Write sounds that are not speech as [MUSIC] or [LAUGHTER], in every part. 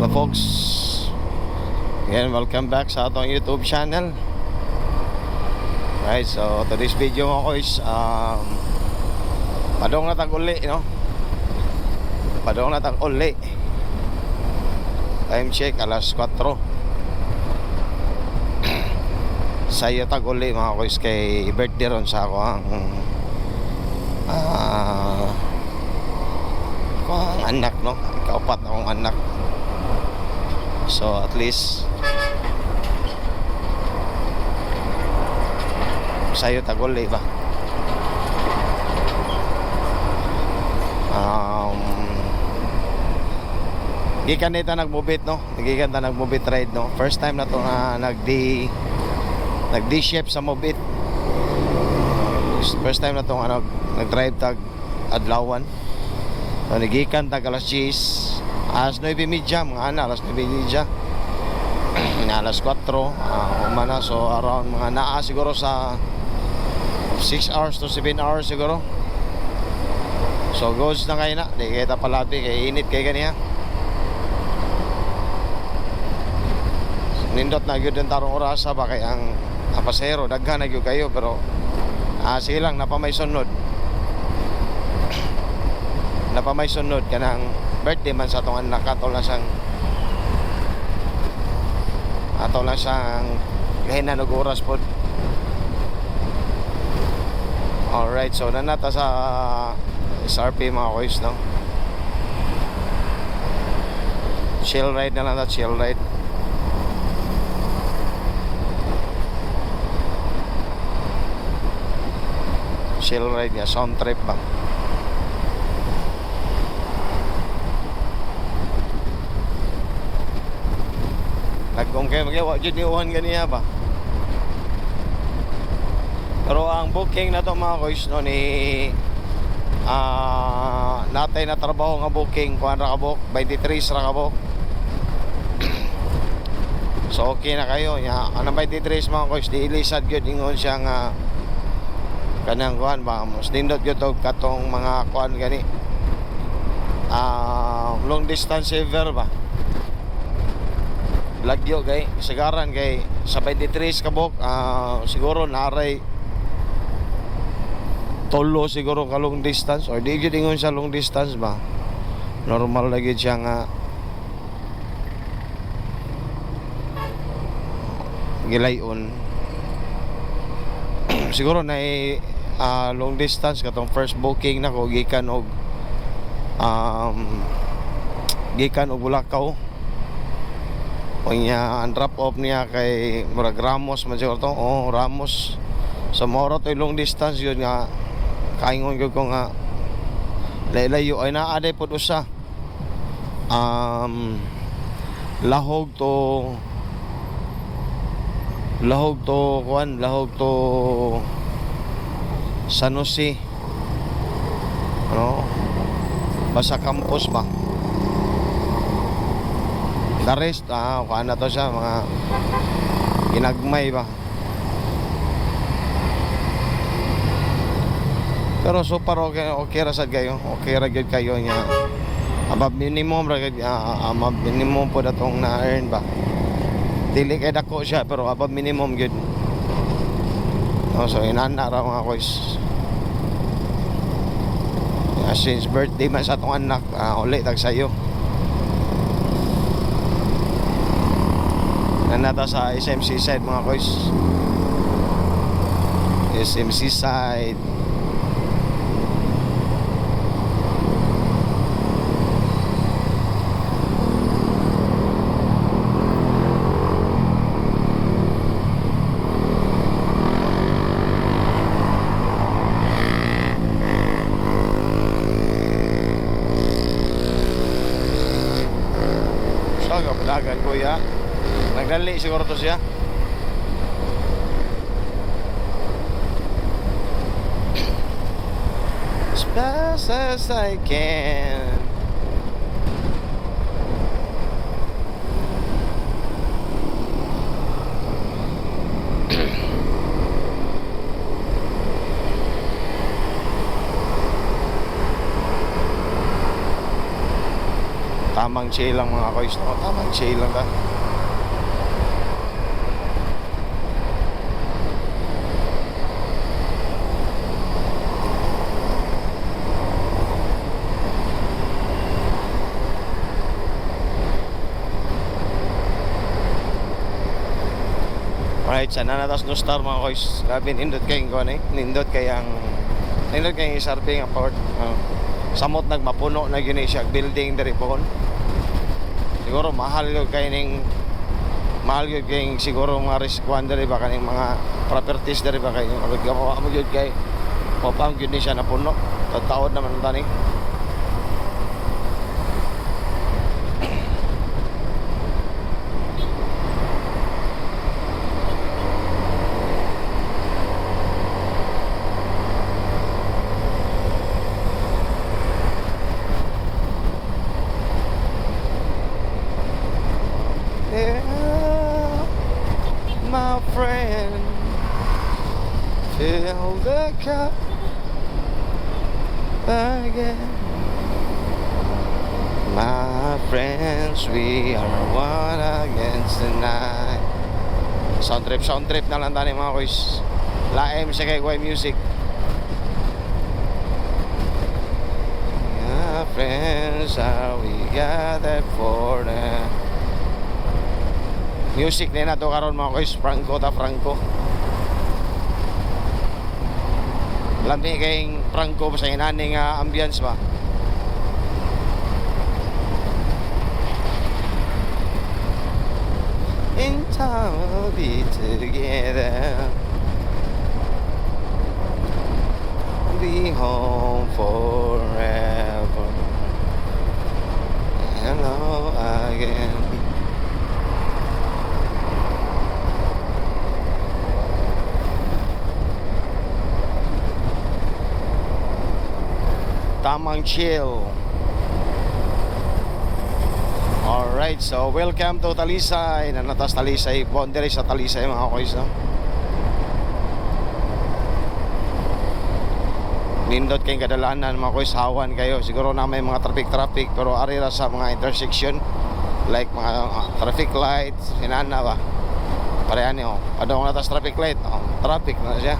Hello folks Again, welcome back sa atong YouTube channel. Right, so today's video mo ko is um, Padong na tag uli, no? Padong na tag uli Time check, alas 4 Sayo tag uli mga kois kay birthday ron sa ako ang Ah ako ang anak no? Kaupat akong anak so at least sayo tagol eh ba? Um gikan nita nagbubit no? Gikan ta nagbubit ride no? First time na to na nagdi nagdi chef sa mobit. First time na to nga nag nag-drive tag adlawan. So, nagikan tag alas 10 alas 9.30 mga ana alas 9.30 na [CLEARS THROAT] alas 4 uh, umana so around mga naa siguro sa 6 hours to 7 hours siguro. So goes na kayo na. Di kita palabi kay init kay ganiya nindot na gyud ang tarong orasa ba kay ang pasahero daghan na gyud kayo pero ah sige lang napamay sunod. [CLEARS THROAT] Napamay sunod kanang birthday man sa atong anak ato lang sang ato lang sang gahinan og oras pod Alright, so nanata sa SRP mga kois, no? Chill ride na lang na, chill ride. Chill ride niya, sound trip ba? Nagkong kayo magawa, dyan iuhan ganiya ba? Pero ang booking na to mga kois no ni ah natay na trabaho nga booking kuan ra ka book? 23 ra ka book. [CLEARS THROAT] so okay na kayo. Nya anang 23 mga kois di ilisad gyud ingon siya nga kanang kuan ba mas nindot gyud og katong mga kuan gani. Ah long distance saver ba lagyo kay sagaran kay sa 23 ka book ah siguro naray tolo siguro ka long distance or di gyud ingon sa long distance ba? Normal lagi siya nga. Gilayon. [CLEARS THROAT] Siguro na ah, long distance katong first booking na ko gikan og um, gikan og Bulacau o niya ang drop off niya kay murag Ramos siguro to. Oh Ramos. Sa moro to long distance yun nga. Kaingon ko ko nga laylayo ay naaday pod usa um lahog to lahog to kuan lahog to San Jose. Ano? Basta campus ba the rest ah kuan na to siya mga ginagmay ba Pero super okay, okay ra sad kayo. Okay ra gyud kayo nya. Above minimum ra gyud uh, above minimum po datong na earn ba. Dili kay dako siya pero above minimum gyud. Oh, so inana ra mga kois. Yeah, since birthday man sa atong anak, uh, uli tag sayo. Nanata sa SMC side mga kois. SMC side. Kapalagan kuya. Nagdali siguro to siya. As fast as I can. Tamang chill lang mga kois. No? Tamang chill lang ta. Alright, sana na tas no star mga kois. Grabe nindot kay ko ni. Nindot kay ang nindot kay isarping ang port. Uh, samot nagmapuno na gyud ni siya building diri pohon. Siguro mahal gyud kay ning mahal gyud kay siguro mga risk one diri ba kaning mga properties diri ba kay magagawa mo gyud kay Popang gyud ni siya napuno. Tataod naman ang tani. Fill the cup again. My friends, we are one against the night. Sound trip, sound trip na lang tani mga kuys. Laim sa Guay Music. Yeah, friends, are we gathered for the Music na na to karon mga kuys, Franco ta Franco. Lami kayong Franco sa inani nga ambience ba. In time we'll be together. Be home forever. Hello again. Tamang chill. Alright, so welcome to Talisay. Nanatas Talisay, boundary sa Talisay mga koys, no? Nindot kayong kadalanan mga koys, hawan kayo. Siguro na may mga traffic-traffic, pero arira sa mga intersection. Like mga uh, traffic lights, sinana ba? Parehan niyo. Padong natas traffic light. Oh, traffic na siya.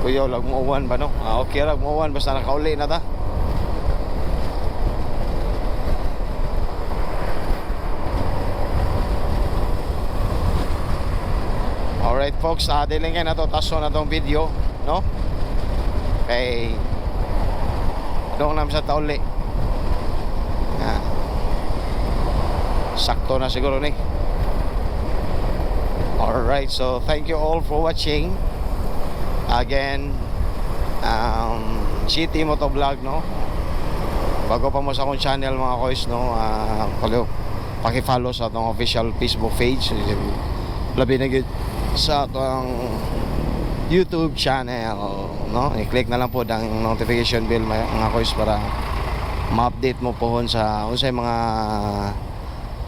Kuya, lag mo uwan ba no? Ah, okay, lag mo uwan basta nakauli na ta. Alright folks, ah, diling kayo na to, taso na tong video, no? Kay doon namin sa tauli. Ah. Sakto na siguro ni. Alright, so thank you all for watching again um, City Motovlog no? Bago pa mo sa akong channel mga kois no? Uh, paki-follow sa atong official Facebook page. Labi na gid sa atong YouTube channel no? I-click na lang po ang notification bell mga kois para ma-update mo pohon sa unsay mga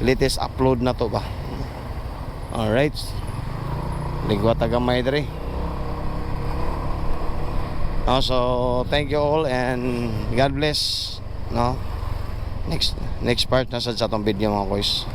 latest upload na to ba. Alright. Ligwa tagamay diri No, so thank you all and God bless. No. Next next part na sa sa tong video mga boys.